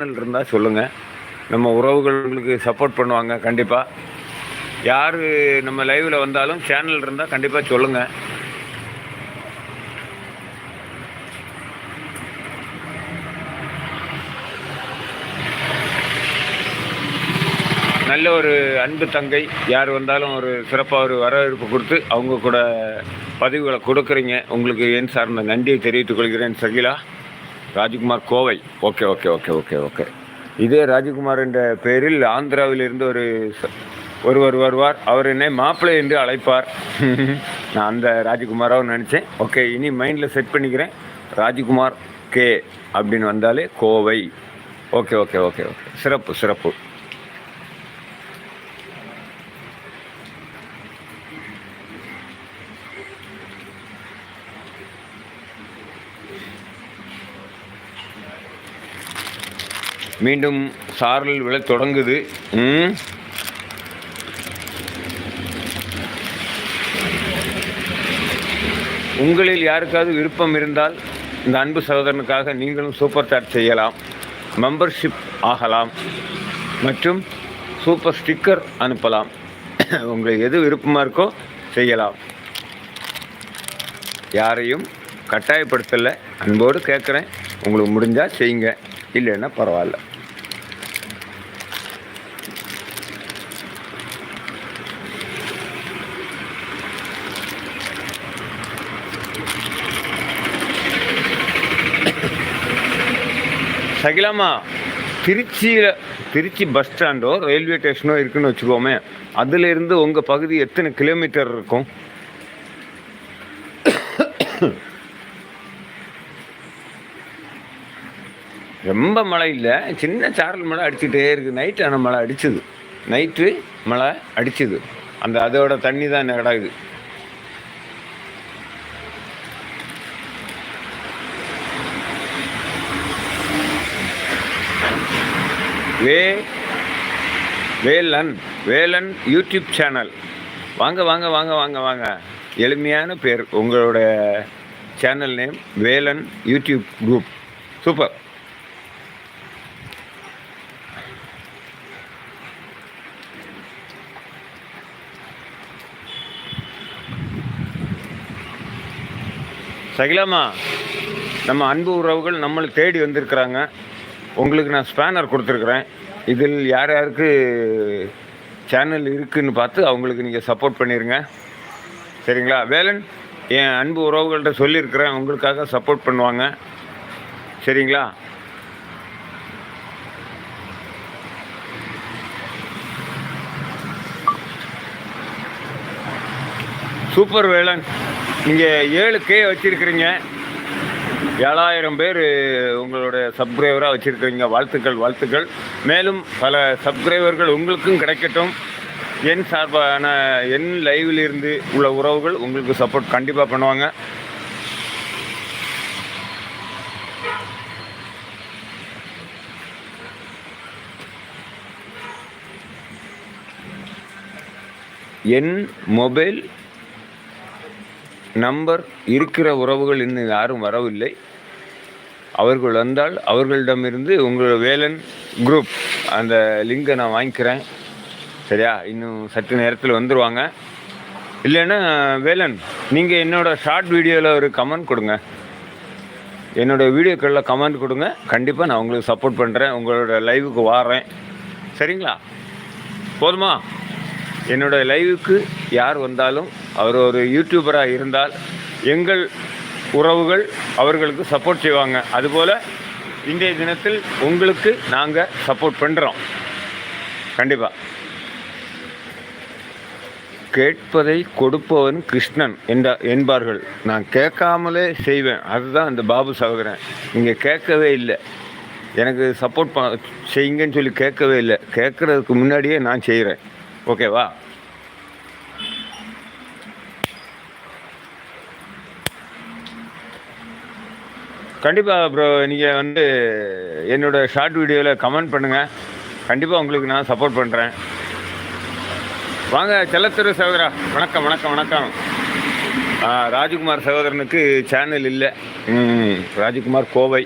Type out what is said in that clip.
Channel இருந்தால் சொல்லுங்கள் நம்ம உறவுகளுக்கு சப்போர்ட் பண்ணுவாங்க கண்டிப்பாக யார் நம்ம லைவில் வந்தாலும் சேனல் இருந்தால் கண்டிப்பாக சொல்லுங்கள் நல்ல ஒரு அன்பு தங்கை. யார் வந்தாலும் ஒரு சிறப்பாக ஒரு வரவேற்பு கொடுத்து அவங்க கூட பதிவுகளை கொடுக்குறீங்க. உங்களுக்கு என் சார்ந்த நன்றியை தெரிவித்துக் கொள்கிறேன் Shakila. Rajkumar Kovai. Okay okay okay okay okay. இதே ராஜ்குமார் என்ற பெயரில் ஆந்திராவிலிருந்து ஒரு ஒருவர் வருவார். அவர் என்னை மாப்பிள்ளை என்று அழைப்பார். நான் அந்த ராஜ்குமாராவும் நினச்சேன். ஓகே இனி மைண்டில் செட் பண்ணிக்கிறேன். ராஜ்குமார் கே அப்படின்னு வந்தாலே Kovai. Okay okay okay okay. சிறப்பு சிறப்பு. மீண்டும் சாரல் விழத் தொடங்குது. உங்களில் யாருக்காவது விருப்பம் இருந்தால் இந்த அன்பு சகோதரனுக்காக நீங்களும் சூப்பர் சாட் செய்யலாம். மெம்பர்ஷிப் ஆகலாம். மற்றும் சூப்பர் ஸ்டிக்கர் அனுப்பலாம். உங்களுக்கு எது விருப்பமாக இருக்கோ செய்யலாம். யாரையும் கட்டாயப்படுத்தலை. அன்போடு கேட்குறேன் உங்களுக்கு முடிஞ்சால் செய்யுங்க. இல்லைன்னா பரவாயில்ல. சகிலாமா திருச்சியில் திருச்சி பஸ் ஸ்டாண்டோ ரயில்வே ஸ்டேஷனோ இருக்குன்னு வச்சுக்கோமே அதுலேருந்து உங்கள் பகுதி எத்தனை கிலோமீட்டர் இருக்கும்? ரொம்ப மழை இல்லை சின்ன சாரல் மழை அடிச்சுட்டே இருக்குது நைட்டு ஆனால் மழை அடிச்சுது. நைட்டு மழை அடிச்சுது. அந்த அதோட தண்ணி தான் கிடக்குது வே வேலன் வேலன் யூடியூப் சேனல். வாங்க வாங்க வாங்க வாங்க வாங்க. எளிமையான பேர். உங்களோட channel name Velan YouTube group. Super. சகிலாமா நம்ம அன்பு உறவுகள் நம்மளை தேடி வந்திருக்கிறாங்க. உங்களுக்கு நான் ஸ்பேனர் கொடுத்துருக்குறேன். இதில் யார் யாருக்கு சேனல் இருக்குதுன்னு பார்த்து அவங்களுக்கு நீங்கள் சப்போர்ட் பண்ணிடுங்க சரிங்களா? வேலன் என் அன்பு உறவுகள்கிட்ட சொல்லியிருக்கிறேன். உங்களுக்காக சப்போர்ட் பண்ணுவாங்க. சரிங்களா? சூப்பர் வேலன் நீங்கள் ஏழு கே வச்சுருக்கிறீங்க. ஏழாயிரம் பேர் உங்களோட சப்ஸ்கிரைபராக வச்சுருக்கிறீங்க. வாழ்த்துக்கள் வாழ்த்துக்கள். மேலும் பல சப்ஸ்கிரைபர்கள் உங்களுக்கும் கிடைக்கட்டும். என் சார்பான என் லைவில் இருந்து உள்ள உறவுகள் உங்களுக்கு சப்போர்ட் கண்டிப்பாக பண்ணுவாங்க. என் மொபைல் நம்பர் இருக்கிற உறவுகள் இன்னும் யாரும் வரவில்லை. அவர்கள் வந்தால் அவர்களிடமிருந்து உங்களோட வேலன் குரூப் அந்த லிங்கை நான் வாங்கிக்கிறேன். சரியா? இன்னும் சற்று நேரத்தில் வந்துடுவாங்க இல்லைன்னா வேலன் நீங்கள் என்னோடய ஷார்ட் வீடியோவில் ஒரு கமெண்ட் கொடுங்க. என்னோடய வீடியோக்களில் கமெண்ட் கொடுங்க. கண்டிப்பாக நான் உங்களுக்கு சப்போர்ட் பண்ணுறேன் உங்களோட லைவுக்கு வாரேன். சரிங்களா? போதுமா? என்னோட லைவுக்கு யார் வந்தாலும் அவர் ஒரு யூடியூபராக இருந்தால் எங்கள் உறவுகள் அவர்களுக்கு சப்போர்ட் செய்வாங்க. அதுபோல் இன்றைய தினத்தில் உங்களுக்கு நாங்கள் சப்போர்ட் பண்ணுறோம் கண்டிப்பாக கேட்பதை கொடுப்பவன் கிருஷ்ணன் என்ற என்பார்கள். நான் கேட்காமலே செய்வேன். அதுதான் அந்த பாபு சகோதரன். நீங்கள் கேட்கவே இல்லை. எனக்கு சப்போர்ட் ப செய்யுங்கன்னு சொல்லி கேட்கவே இல்லை. கேட்குறதுக்கு முன்னாடியே நான் செய்கிறேன் ஓகேவா கண்டிப்பாக ப்ரோ நீங்கள் வந்து என்னோடய ஷார்ட் வீடியோவில் கமெண்ட் பண்ணுங்கள் கண்டிப்பாக உங்களுக்கு நான் சப்போர்ட் பண்ணுறேன் வாங்க செல்லத்திரு சகோதரா வணக்கம் வணக்கம் வணக்கம். ராஜகுமார் ராஜ்குமார் சகோதரனுக்கு சேனல் இல்லை. ராஜ்குமார் கோவை.